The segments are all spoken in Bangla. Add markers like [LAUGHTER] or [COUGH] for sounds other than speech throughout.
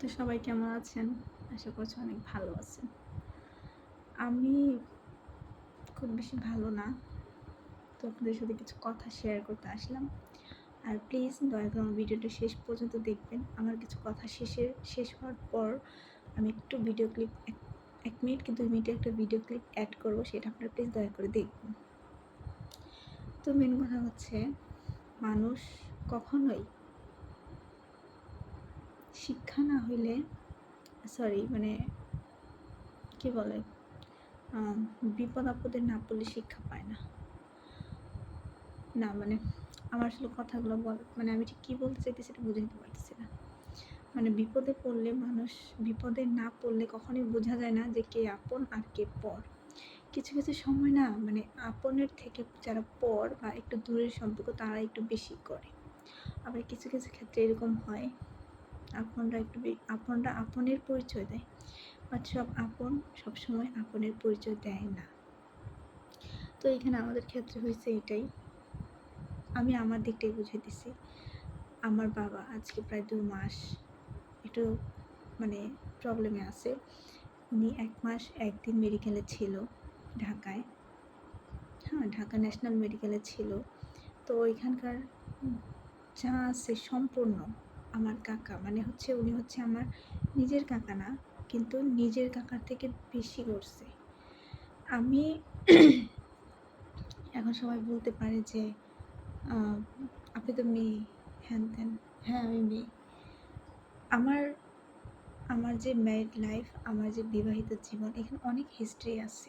তো সবাই কেমন আছেন? আশা করছি অনেক ভালো আছেন। আমি খুব বেশি ভালো না। তো আপনাদের সাথে কিছু কথা শেয়ার করতে আসলাম। আর প্লিজ দয়া করে আমার ভিডিওটা শেষ পর্যন্ত দেখবেন। আমার কিছু কথা শেষের শেষ হওয়ার পর আমি একটু ভিডিও ক্লিপ এক মিনিট কি দুই মিনিটের একটা ভিডিও ক্লিপ অ্যাড করব, সেটা আপনারা প্লিজ দয়া করে দেখবেন। তো মেন কথা হচ্ছে, মানুষ কখনোই শিক্ষা না হইলে সরি মানে কি বলে বিপদ আপদে না পড়লে শিক্ষা পায় না। না মানে আমার আসলে কথাগুলো বল মানে আমি ঠিক কী বলতে চাইতেছি সেটা বুঝাইতে পারতেছি না। মানে বিপদে পড়লে মানুষ, বিপদে না পড়লে কখনোই বোঝা যায় না যে কে আপন আর কে পর। কিছু কিছু সময় না মানে আপনের থেকে যারা পর বা একটু দূরের সম্পর্ক তারা একটু বেশি করে। আবার কিছু কিছু ক্ষেত্রে এরকম হয় আপনরা একটু আপনরা আপনের পরিচয় দেয়। বাট সব আপন সবসময় আপনের পরিচয় দেয় না। তো এখানে আমাদের ক্ষেত্রে হয়েছে এটাই। আমি আমার দিকটাই বুঝে দিছি। আমার বাবা আজকে প্রায় দু মাস একটু মানে প্রবলেমে আছে। উনি এক মাস একদিন মেডিকেলে ছিল ঢাকায়। হ্যাঁ ঢাকা ন্যাশনাল মেডিকেলে ছিল। তো ওইখানকার যা আছে সম্পূর্ণ আমার কাকা মানে হচ্ছে উনি হচ্ছে আমার নিজের কাকা না কিন্তু নিজের কাকার থেকে বেশি করছে আমি [CLEARS THROAT] এখন সবাই বলতে পারে যে আপনি তো মেয়ে হ্যান ত্যান। হ্যাঁ আমি মেয়ে। আমার আমার যে ম্যারিড লাইফ আমার যে বিবাহিত জীবন এখানে অনেক হিস্ট্রি আছে।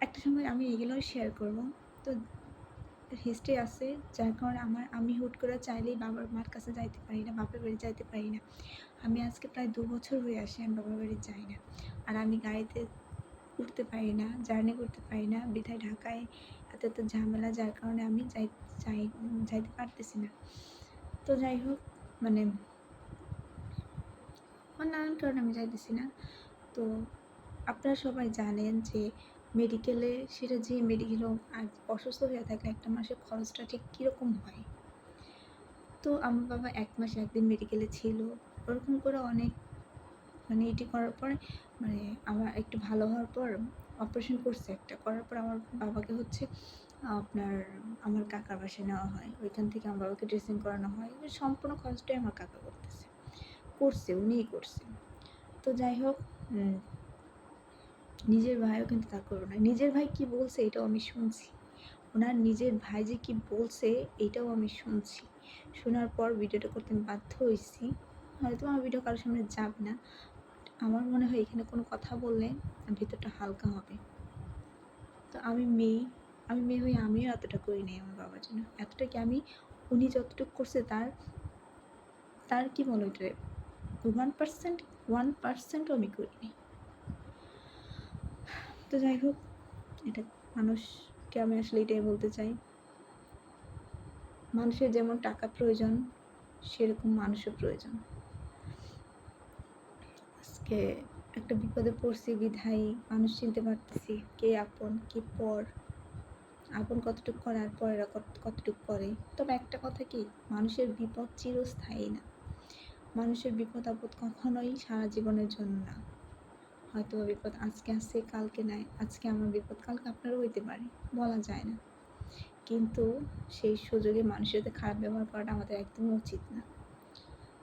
একটা সময় আমি এগুলোও শেয়ার করব। তো হিস্ট্রি আছে, যার কারণে আমার, আমি হুট করে চাইলেই বাবার মার কাছে যাইতে পারি না, বাপের বাড়ি যাইতে পারি না। আমি আজকে প্রায় দু বছর হয়ে আসি আমি বাবার বাড়ি যাই না। আর আমি গাড়িতে উঠতে পারি না জার্নি করতে পারি না, বিধায় ঢাকায় এত এত ঝামেলা, যার কারণে আমি যাই যাই, যাইতে পারতেছি না। তো যাই হোক মানে নানান কারণে আমি যাইতেছি না। তো আপনারা সবাই জানেন যে মেডিকেলে সেটা যে মেডিকেল অসুস্থ হয়ে থাকলে একটা মাসের খরচটা ঠিক কীরকম হয়? তো আমার বাবা এক মাস একদিন মেডিকেলে ছিল। ওরকম করে অনেক মানে এটি করার পরে মানে আমার একটু ভালো হওয়ার পর অপারেশন করছে একটা। করার পর আমার বাবাকে হচ্ছে, আপনার আমার কাকার বাসায় নেওয়া হয়। ওইখান থেকে আমার বাবাকে ড্রেসিং করানো হয়। সম্পূর্ণ খরচটাই আমার কাকা করতেছে। করছে, উনিই করছে। তো যাই হোক নিজের ভাইও কিন্তু তা করো না নিজের ভাই কি বলছে এটাও আমি শুনছি। ওনার নিজের ভাই যে কি বলছে এটাও আমি শুনছি। শোনার পর ভিডিওটা করতে আমি বাধ্য হয়েছি। হয়তো আমার ভিডিও কারোর সামনে যাবে না। আমার মনে হয় এখানে কোনো কথা বললে ভিতরটা হালকা হবে। তো আমি মেয়ে আমি মেয়ে হয়ে আমিও এতটা করি নাই আমার বাবার জন্য। এতটা কি আমি, উনি যতটুকু করছে তার তার কি বলো এটা ওয়ান পার্সেন্ট ওয়ান পার্সেন্টও আমি করিনি তো যাই হোক, এটা মানুষকে আমি আসলে এটাই বলতে চাই। মানুষের যেমন টাকা প্রয়োজন, সেরকম মানুষের প্রয়োজন। আজকে একটা বিপদে পড়ছি, বিধায়, মানুষ চিনতে পারতেছি কে আপন, কে পর। আপন কতটুকু করে আর পরেরা কত- কতটুকু করে। তবে একটা কথা কি, মানুষের বিপদ চিরস্থায়ী না। মানুষের বিপদ আপদ কখনোই সারা জীবনের জন্য না। হয়তো বিপদ আজকে আসছে, কালকে নাই, আজকে আমার বিপদ, কালকে আপনারও হইতে পারে, বলা যায় না। কিন্তু সেই সুযোগে মানুষের সাথে খারাপ ব্যবহার করাটা আমাদের একদমই উচিত না।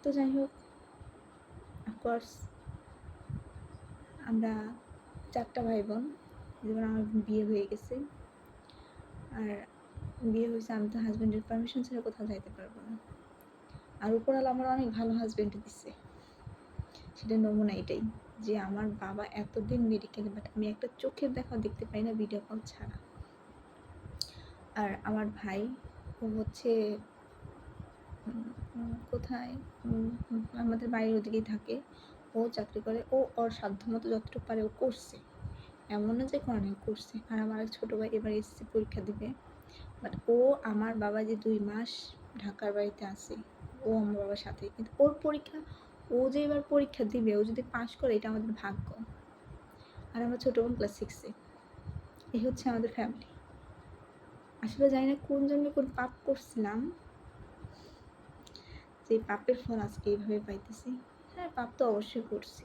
তো যাই হোক অফকোর্স আমরা চারটা ভাই বোন যেমন আমার বিয়ে হয়ে গেছে। আর বিয়ে হয়েছে, আমি তো হাজব্যান্ডের পারমিশন ছাড়া কোথাও যাইতে পারব না। আর উপরওয়ালা আমার অনেক ভালো হাজব্যান্ড দিচ্ছে সেটা নমুনা এটাই। যে আমার বাবা এতদিন মেডিকেলে বাট আমি একটা চোখের দেখা দেখতে পাই না ভিডিও কল ছাড়া। আর আমার ভাই, ও হচ্ছে কোথায়? আমাদের বাড়ির ওদিকেই থাকে। ও চাকরি করে, ও ওর সাধ্য মতো যতটুকু পারে ও করছে। এমন না যে করে করছে। আর আমার ছোটো ভাই এবার এসএসসি পরীক্ষা দিবে। বাট ও আমার বাবা যে দুই মাস ঢাকার বাড়িতে আছে, ও আমার বাবার সাথে। কিন্তু ওর পরীক্ষা ও যে এবার পরীক্ষা দিবে, ও যদি পাশ করে, এটা আমাদের ভাগ্য। আর আমার ছোটো বোন ক্লাস সিক্সে এই হচ্ছে আমাদের ফ্যামিলি আসলে জানি না কোন জন্য কোন পাপ করছিলাম। যে পাপের ফল আজকে এইভাবে পাইতেছি। হ্যাঁ পাপ তো অবশ্যই করছি।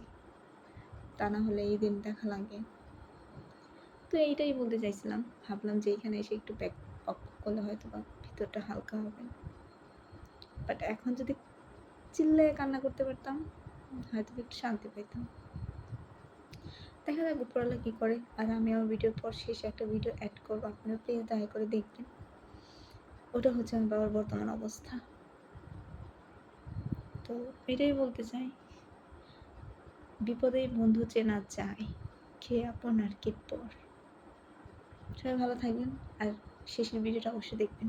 তা না হলে এই দিন দেখা লাগে। তো এইটাই বলতে চাইছিলাম। ভাবলাম যে এখানে এসে একটু ব্যাক করলে হয়তো বা ভিতরটা হালকা হবে। বাট এখন যদি চিল্লে কান্না করতে পারতাম, হয়তো একটু শান্তি পেতাম দেখা যাক উপরওয়ালা কী করে। আর আমি আমার ভিডিওর পর শেষে একটা ভিডিও অ্যাড করব। আপনারা প্লিজ দয়া করে দেখবেন। ওটা হচ্ছে আমার বাবার বর্তমান অবস্থা। তো এটাই বলতে চাই, বিপদে বন্ধু চেনা যায়, কে আপন আর কে পর। সবাই ভালো থাকবেন, আর শেষের ভিডিওটা অবশ্যই দেখবেন।